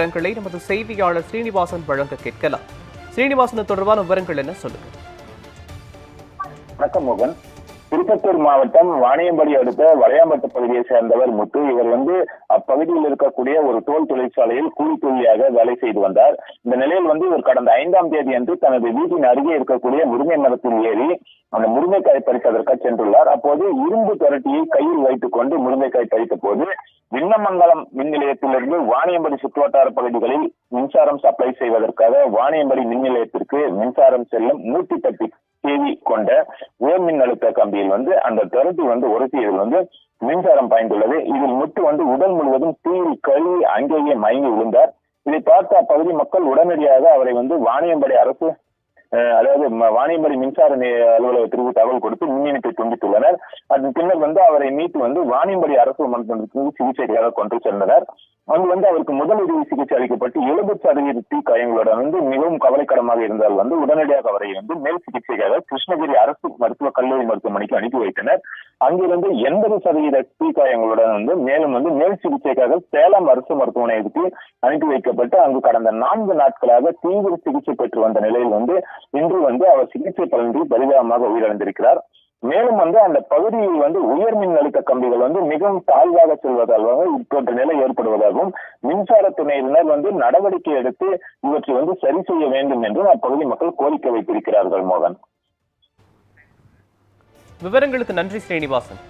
விவரங்களை நமது செய்தியாளர் ஸ்ரீனிவாசன் வழங்க கேட்கலாம். ஸ்ரீனிவாசன் தொடர்பான விவரங்கள் என்ன சொல்லுங்க? வணக்கம் மோகன். திருப்பத்தூர் மாவட்டம் வாணியம்படி அடுத்த வளையாம்பட்டு பகுதியை சேர்ந்தவர் முத்து. இவர் வந்து அப்பகுதியில் இருக்கக்கூடிய ஒரு தோல் தொழிற்சாலையில் கூலி கூலியாக வேலை செய்து வந்தார். இந்த நிலையில் வந்து இவர் கடந்த ஐந்தாம் தேதி அன்று தனது வீட்டின் அருகே இருக்கக்கூடிய முருங்கை மரத்தில் ஏறி அந்த முருங்கைக்காய் பறிப்பதற்காக சென்றுள்ளார். அப்போது இரும்பு திரட்டியை கையில் வைத்துக் கொண்டு முருங்கைக்காய் பறித்த போது விண்ணமங்கலம் மின் நிலையத்திலிருந்து வாணியம்படி சுற்றுவட்டார பகுதிகளில் மின்சாரம் சப்ளை செய்வதற்காக வாணியம்படி மின் நிலையத்திற்கு மின்சாரம் செல்லும் நூற்றி பத்து கேவி கொண்ட உயர் மின் அழுத்த கம்பியில் வந்து அந்த திரட்டி வந்து உரசியதில் வந்து மின்சாரம் பாய்ந்துள்ளது. இதில் முட்டு வந்து உடல் முழுவதும் தீயில் கழுவி அங்கேயே மயங்கி விழுந்தார். இதை பார்த்த அப்பகுதி மக்கள் உடனடியாக அவரை வந்து வாணியம்படி அரசு அதாவது வாணியம்படி மின்சார அலுவலகத்திற்கு தகவல் கொடுத்து மின் இணைப்பை துண்டித்துள்ளனர். அதன் பின்னர் வந்து அவரை மீட்டு வந்து வாணியம்படி அரசு மருத்துவமனைக்கு சிகிச்சைக்காக கொண்டு சென்றனர். அங்கு வந்து அவருக்கு முதலுதவி சிகிச்சை அளிக்கப்பட்டு எழுபது சதவீத தீ காயங்களுடன் வந்து மிகவும் கவலைக்கிடமாக இருந்தால் வந்து உடனடியாக அவரை வந்து மேல் சிகிச்சைக்காக கிருஷ்ணகிரி அரசு மருத்துவக் கல்லூரி மருத்துவமனைக்கு அனுப்பி வைத்தனர். அங்கிருந்து எண்பது சதவீத தீ காயங்களுடன் வந்து மேலும் வந்து மேல் சிகிச்சைக்காக சேலம் அரசு மருத்துவமனைக்கு அனுப்பி வைக்கப்பட்டு அங்கு கடந்த நான்கு நாட்களாக தீவிர சிகிச்சை பெற்று வந்த நிலையில் வந்து இன்று வந்து அவர் சிகிச்சை பலனின்றி பரிதாபமாக உயிரிழந்திருக்கிறார். மேலும் வந்து அந்த பகுதியில் வந்து உயர் மின் அழுத்த கம்பிகள் வந்து மிகவும் தாழ்வாக செல்வதால் வந்து இப்போன்ற நிலை ஏற்படுவதாகவும் மின்சார துணையினர் வந்து நடவடிக்கை எடுத்து இவற்றை வந்து சரி செய்ய வேண்டும் என்றும் அப்பகுதி மக்கள் கோரிக்கை வைத்திருக்கிறார்கள் மோகன். விவரங்களுக்கு நன்றி ஸ்ரீனிவாசன்.